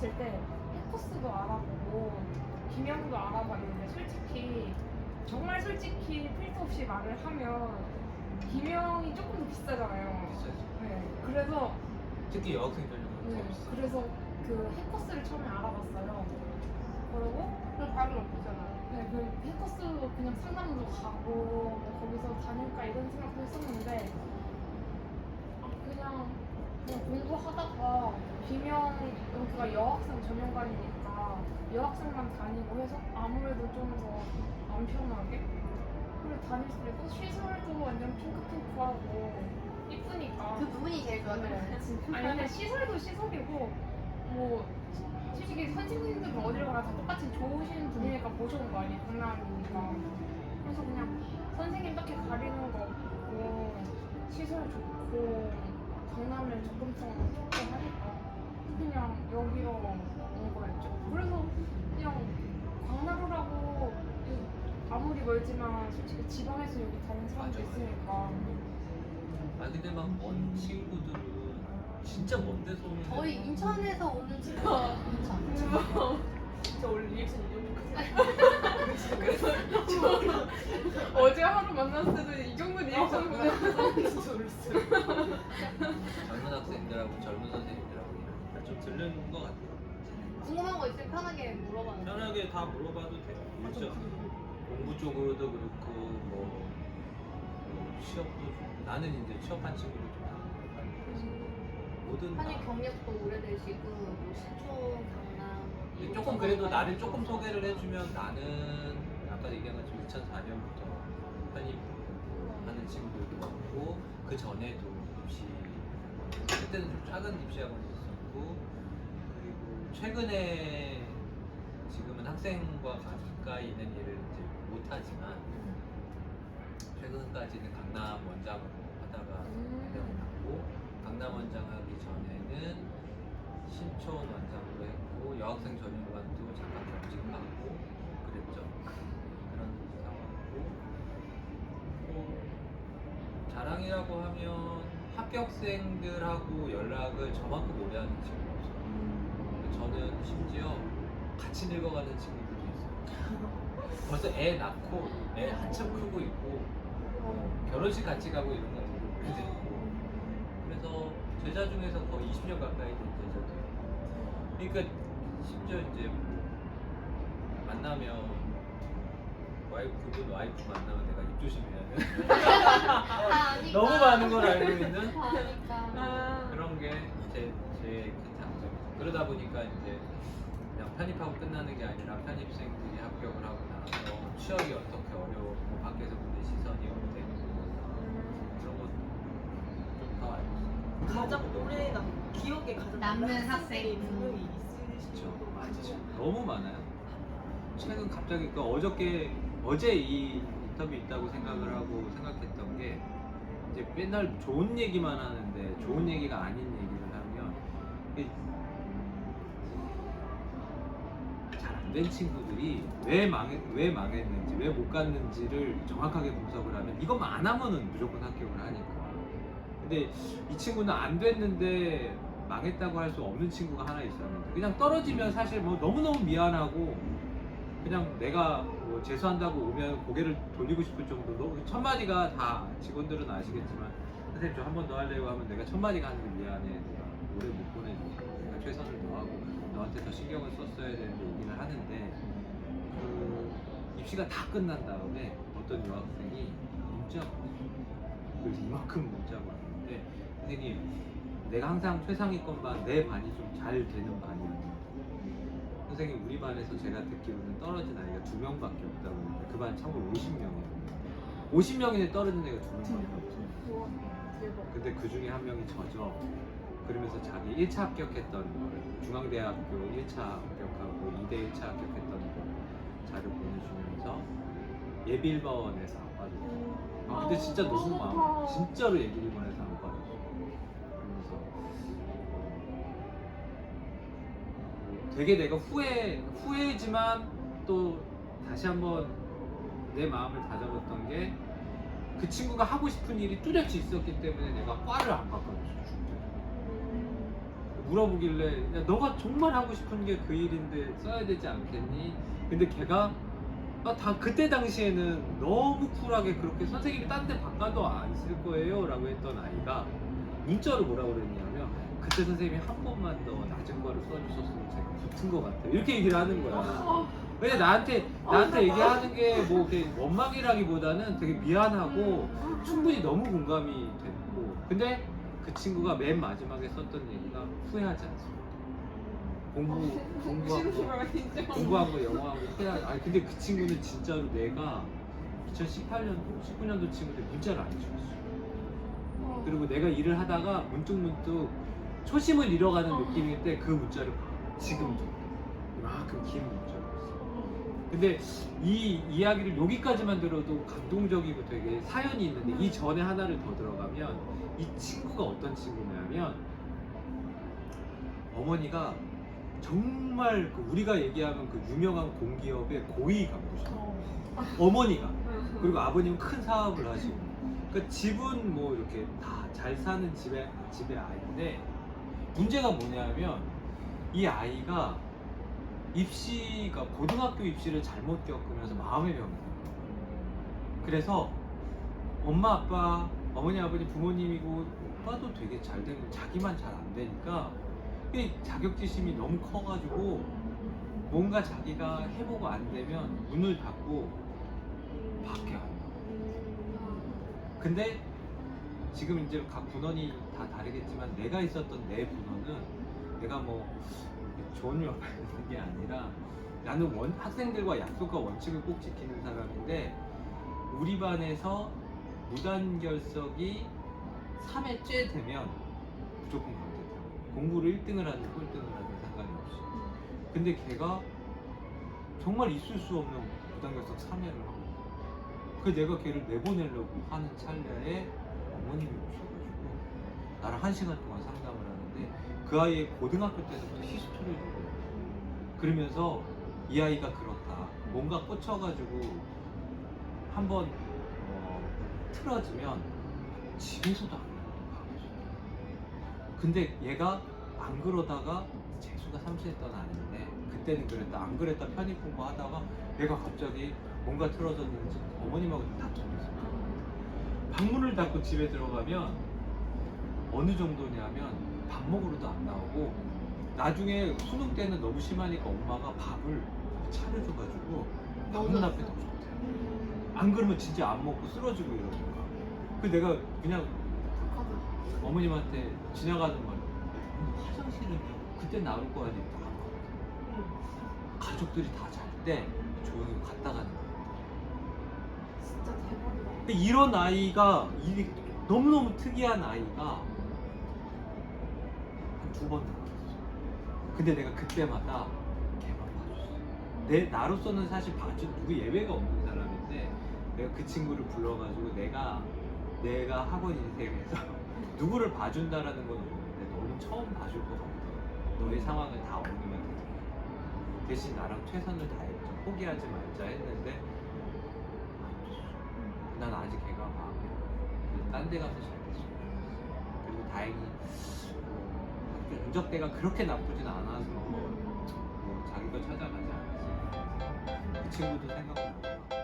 했었을 때 해커스도 알아보고 김영도 알아봤는데 솔직히 정말 솔직히 필터 없이 말을 하면 김영이 조금 더 비싸잖아요. 비싸죠. 네, 그래서 특히 여학생 전형은 네, 더 비싸요. 그래서 그 해커스를 처음에 알아봤어요. 그리고 그럼 바로 없잖아. 네, 그 해커스도 그냥 상담도 가고 뭐 거기서 다닐까 이런 생각도 했었는데 아, 그냥 그냥 공부하다가 비명 여기가 여학생 전용관이니까 여학생만 다니고 해서 아무래도 좀 더 안 편하게? 그리고 다닐 수 있고 시설도 완전 핑크핑크하고 이쁘니까. 그 부분이 제일 같아요. 아니 근데 시설도 시설이고 뭐 솔직히 선생님들은 어딜 가나 다 똑같이 좋으신 분이니까 모셔온 거 아니에요 강남이니까. 그래서 그냥 선생님 딱히 가리는 거 없고 시설 좋고 강남에 접근성 좋고 하니까 그냥 여기로 온 거였죠. 그래서 그냥 광나루라고 아무리 멀지만 솔직히 지방에서 여기 다니는 사람도 맞아, 맞아. 있으니까. 아 근데 막 먼 친구들은 진짜 먼 데서 오는 저희 인천에서 오는 친구가 인천. 진짜 원래 리액션 이 정도 그래서 어제 하루 만났을 때도 이 정도 리액션 보내면서 들르는 것 같아요. 궁금한 거 있으면 편하게 물어봐요. 편하게 다 물어봐도 돼요. 일정 공부 쪽으로도 그렇고 뭐, 뭐 취업도 좀 나는 이제 취업한 친구들 좀 많이 그래서 모든 다 한일 경력도 오래되시고 뭐 신촌, 강남. 근데 조금 그래도 나를 조금 소개를 해주면 나는 아까 얘기한 것처럼 2004년부터 편입하는 친구들도 많고 그 전에도 입시 그때는 좀 작은 입시 학원이 있었고 그리고 최근에 지금은 학생과 가까이 있는 일을 이제 못하지만 최근까지는 강남 원장으로 하다가 대학을 갔고 강남 원장 하기 전에는 신촌 원장으로 했고 여학생 전용반도 잠깐 겸직하고 그랬죠. 그런 상황이고 뭐 자랑이라고 하면 합격생들하고 연락을 저만큼 오래 하는 없어요. 저는 심지어 같이 늙어가는 친구들도 있어요. 벌써 애 낳고 애 한참 크고 있고 결혼식 같이 가고 이런 거 되게 오래됐고 그래서 제자 중에서 거의 20년 가까이 된 제자도 있고 그러니까 심지어 이제 뭐 만나면 와이프 그분 와이프 만나면 내가 입 조심해야 돼. 너무 많은 걸 알고 있는. 아, 그런 게 제제큰 장점이죠 그러다 보니까 이제 그냥 편입하고 끝나는 게 아니라 편입생들이 합격을 하고 나서 취업이 어떻게 어려웠고 밖에서 보는 시선이 어땠고 그런 것좀더 알고 있어요 가장 오래 남 기억에 가장 남는 학생이 분명히. 있으시죠. 맞아요. 너무 많아요. 최근 갑자기 그 어저께 어제 이 인터뷰 있다고 생각을 하고 생각했던 게 이제 맨날 좋은 얘기만 하는데 좋은 얘기가 아닌 얘기를 하면 잘 안 된 친구들이 왜 망했 왜 망했는지 왜 못 갔는지를 정확하게 분석을 하면 이것만 안 하면은 무조건 합격을 하니까. 근데 이 친구는 안 됐는데 망했다고 할 수 없는 친구가 하나 있었는데 그냥 떨어지면 사실 뭐 너무너무 미안하고 그냥 내가 뭐 재수한다고 오면 고개를 돌리고 싶을 정도로 첫 마디가 다 직원들은 아시겠지만 선생님 저 한 번더 하려고 하면 내가 첫 마디가 하는 게 미안해 내가 오래 못 보내줘서 내가 최선을 다하고 너한테 더 신경을 썼어야 되는데 얘기를 하는데 그 입시가 다 끝난 다음에 어떤 여학생이 왔어요. 그래서 이만큼 문자가 왔는데 선생님 내가 항상 최상위권 내 반이 좀 잘 되는 반이었는데 선생님 우리 반에서 제가 듣기로는 떨어진 아이가 두 명밖에 없다고 그러는데 그 반 참고로 50명이거든요 50명인데 떨어진 애가 두 명밖에 없어요 우와, 대박. 근데 그 중에 한 명이 저죠 그러면서 자기 1차 합격했던 거를 중앙대학교 1차 합격하고 2대 1차 합격했던 거 자료 보내주면서 예비 1번에서 안 빠졌어요. 아, 근데 진짜 너무 마음. 진짜로 예비 1번에서 안 빠졌어 그러면서 어, 되게 내가 후회 후회지만 또 다시 한번 내 마음을 다잡았던 게 그 친구가 하고 싶은 일이 뚜렷이 있었기 때문에 내가 과를 안 바꿔줬어 물어보길래 야 너가 정말 하고 싶은 게 그 일인데 써야 되지 않겠니? 근데 걔가 아, 다 그때 당시에는 너무 쿨하게 그렇게 선생님이 딴 데 바꿔도 안 쓸 거예요. 라고 했던 아이가 문자로 뭐라고 그랬냐면 그때 선생님이 한 번만 더 낮은 거를 써주셨으면 제가 붙은 것 같아요. 이렇게 얘기를 하는 거야. 어, 왜냐 나한테 나한테 얘기하는 게 뭐 원망이라기보다는 되게 미안하고 충분히 너무 공감이 됐고. 근데 그 친구가 맨 마지막에 썼던 얘기가 후회하지 않습니다. 공부 거 영어한 거 후회하지 아니 근데 그 친구는 진짜로 내가 2018년도 19년도 친구들 문자를 안 해줬어. 그리고 내가 일을 하다가 문득문득 초심을 잃어가는 느낌일 때 그 문자를 지금도 이만큼 긴 했어. 근데 이 이야기를 여기까지만 들어도 감동적이고 되게 사연이 있는데 이 전에 하나를 더 들어가면 이 친구가 어떤 친구냐면 어머니가 정말 그 우리가 얘기하는 그 유명한 공기업의 고위 간부셔. 어머니가. 그리고 아버님은 큰 사업을 하시고. 그러니까 집은 뭐 이렇게 다 잘 사는 집의 집의 아이인데 문제가 뭐냐면 이 아이가 입시가 고등학교 입시를 잘못 겪으면서 마음의 병이. 그래서 엄마 아빠 어머니 아버지 부모님이고 오빠도 되게 잘 되고 자기만 잘 안 되니까 이 자격지심이 너무 커가지고 뭔가 자기가 해보고 안 되면 문을 닫고 밖에 안 나와. 근데 지금 이제 각 분원이 다 다르겠지만 내가 있었던 내 분원은 내가 뭐 좋은 하는 게 아니라 나는 원, 학생들과 약속과 원칙을 꼭 지키는 사람인데 우리 반에서 무단결석이 3회째 되면 무조건 강제돼요. 공부를 1등을 하든 꼴등을 하든 상관이 없이. 근데 걔가 정말 있을 수 없는 무단결석 3회를 하고 그 내가 걔를 내보내려고 하는 찰나에 어머님이 오셔가지고 나랑 한 시간 동안 상담을 하는데 그 아이의 고등학교 때부터 히스토리를. 그러면서 이 아이가 그렇다. 뭔가 꽂혀가지고 한번 어, 틀어지면 집에서도 안 나가고 근데 얘가 안 그러다가 재수가 삼수했던 아이인데 그때는 그랬다 안 그랬다 편입 공부하다가 얘가 갑자기 뭔가 틀어졌는지 어머님하고 다투면서 방문을 닫고 집에 들어가면 어느 정도냐면 밥 먹으러도 안 나오고 나중에 수능 때는 너무 심하니까 엄마가 밥을 차려줘가지고 방문 앞에 둬줬대요. 안 그러면 진짜 안 먹고 쓰러지고 이러니까. 그 내가 그냥 어머님한테 지나가는 말 화장실은 그때 나올 거 아니까 가족들이 다 잘 때 조용히 갔다 가는 거야. 진짜 대박이다. 근데 이런 아이가 이 너무너무 특이한 아이가 한 두번 나왔어. 근데 내가 그때마다 걔만 봐줬어. 내 나로서는 사실 봐준 누구 예외가 없는 사람인데 내가 그 친구를 불러가지고 내가 내가 학원 인생에서 누구를 봐준다라는 건 없는데 너는 처음 봐줄 것 같아. 너의 상황을 다 어머님한테 들어. 대신 나랑 최선을 다해서 포기하지 말자 했는데 안. 난 아직 걔가 마음에 딴데 가서 잘 됐어. 그리고 다행히 인적대가 그렇게 나쁘진 않아서 뭐 자기가 찾아가지 않았어. 그 친구도 생각보다